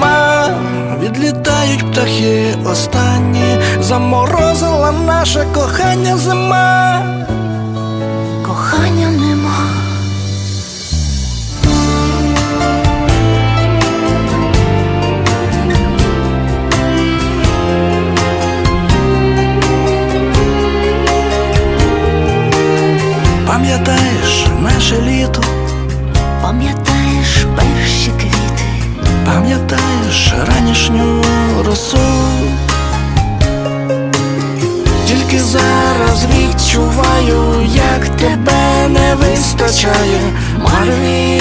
Зима, відлітають птахи останні, заморозила наше кохання зима. Кохання нема. Пам'ятаєш наше літо, Пам'ятаєш перші квіти, зараз відчуваю, як тебе не вистачає, дощу.